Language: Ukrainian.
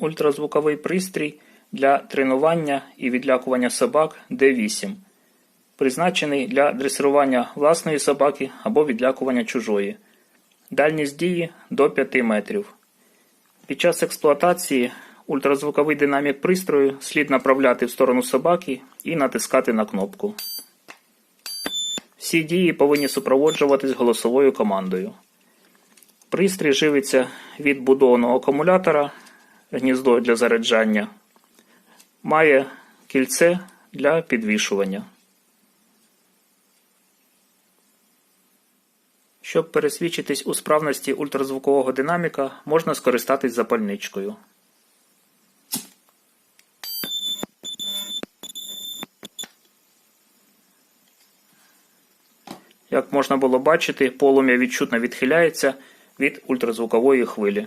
ультразвуковий пристрій для тренування і відлякування собак D8, призначений для дресирування власної собаки або відлякування чужої. Дальність дії до 5 метрів. Під час експлуатації ультразвуковий динамік пристрою слід направляти в сторону собаки і натискати на кнопку. Всі дії повинні супроводжуватись голосовою командою. Пристрій живиться від будованого акумулятора, гніздо для заряджання, має кільце для підвішування. Щоб пересвідчитись у справності ультразвукового динаміка, можна скористатись запальничкою. Як можна було бачити, полум'я відчутно відхиляється від ультразвукової хвилі.